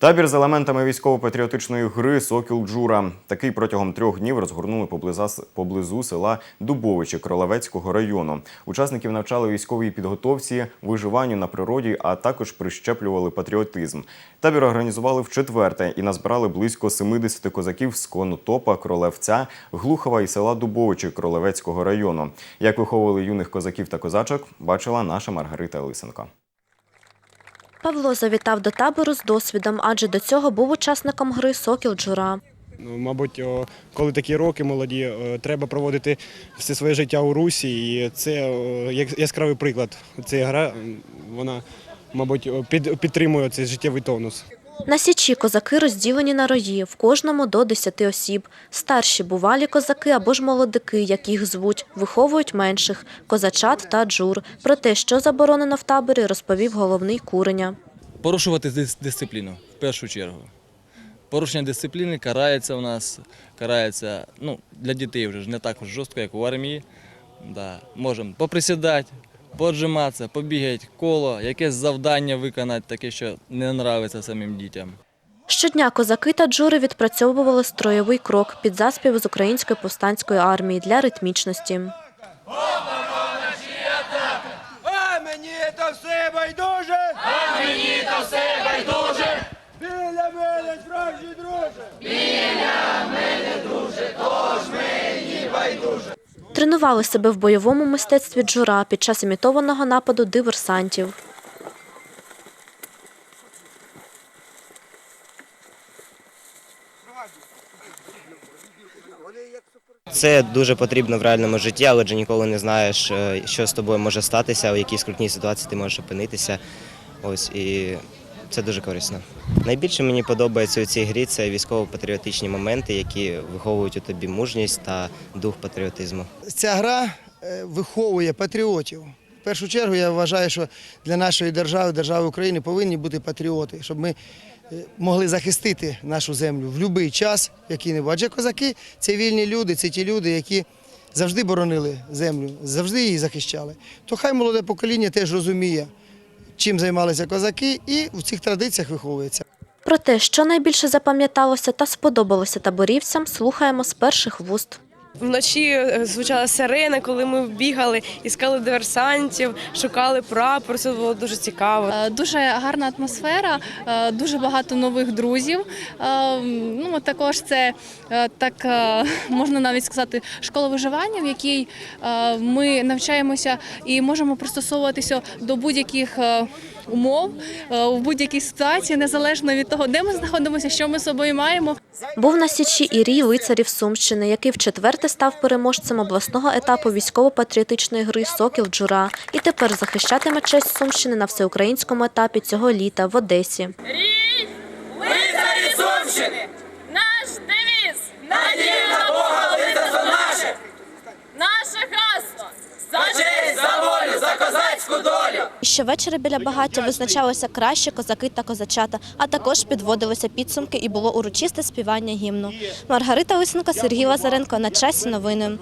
Табір з елементами військово-патріотичної гри Сокіл Джура. Такий протягом трьох днів розгорнули поблизу села Дубовичі Кролевецького району. Учасників навчали військовій підготовці, виживанню на природі, а також прищеплювали патріотизм. Табір організували вчетверте і назбирали близько 70 козаків з Конотопа, Кролевця, Глухова і села Дубовичі Кролевецького району. Як виховували юних козаків та козачок, бачила наша Маргарита Лисенко. Павло завітав до табору з досвідом, адже до цього був учасником гри Сокіл Джура. Ну, Мабуть, коли такі роки молоді, треба проводити все своє життя у русі, і це яскравий приклад. Ця гра, вона, мабуть, підтримує цей життєвий тонус. На січі козаки розділені на рої, в кожному до 10 осіб. Старші бувалі козаки або ж молодики, як їх звуть, виховують менших – козачат та джур. Про те, що заборонено в таборі, розповів головний куреня. порушувати дисципліну в першу чергу. Порушення дисципліни карається у нас, карається ну, для дітей вже не так жорстко, як у армії. Да. Можемо поприсідати, поджиматися, побігати коло, якесь завдання виконати, таке, що не подобається самим дітям. Щодня козаки та джури відпрацьовували строєвий крок під заспів з української повстанської армії для ритмічності. А мені то все байдуже! А мені то все байдуже! Біля мене справжній друже! Тренували себе в бойовому мистецтві джура під час імітованого нападу диверсантів. Це дуже потрібно в реальному житті, але ж ніколи не знаєш, е, що з тобою може статися, у якій скрутній ситуації ти можеш опинитися. Ось і це дуже корисно. Найбільше мені подобається у цій грі це військово-патріотичні моменти, які виховують у тобі мужність та дух патріотизму. Ця гра е, виховує патріотів. В першу чергу я вважаю, що для нашої держави, держави України, повинні бути патріоти, щоб ми е, могли захистити нашу землю в будь-який час, який не. Адже козаки це вільні люди, це ті люди, які завжди боронили землю, завжди її захищали. То хай молоде покоління теж розуміє, чим займалися козаки, і в цих традиціях виховується. Про те, що найбільше запам'яталося та сподобалося таборівцям, слухаємо з перших вуст. Вночі е, звучала сирена, коли ми бігали, іскали диверсантів, шукали прапор. Це було дуже цікаво. Е, Дуже гарна атмосфера, е, дуже багато нових друзів. Ну, також це так можна навіть сказати школа виживання, в якій ми навчаємося і можемо пристосовуватися до будь-яких умов в будь-якій ситуації, незалежно від того, де ми знаходимося, що ми з собою маємо. Був на січі і рій лицарів Сумщини, який вчетверте став переможцем обласного етапу військово-патріотичної гри Сокіл Джура і тепер захищатиме честь Сумщини на всеукраїнському етапі цього літа в Одесі. Лицарі Сумщини! За козацьку долю! Щовечора біля багаття визначалися кращі козаки та козачата, а також підводилися підсумки і було урочисте співання гімну. Маргарита Лисенко, Сергій Лазаренко. На часі новини.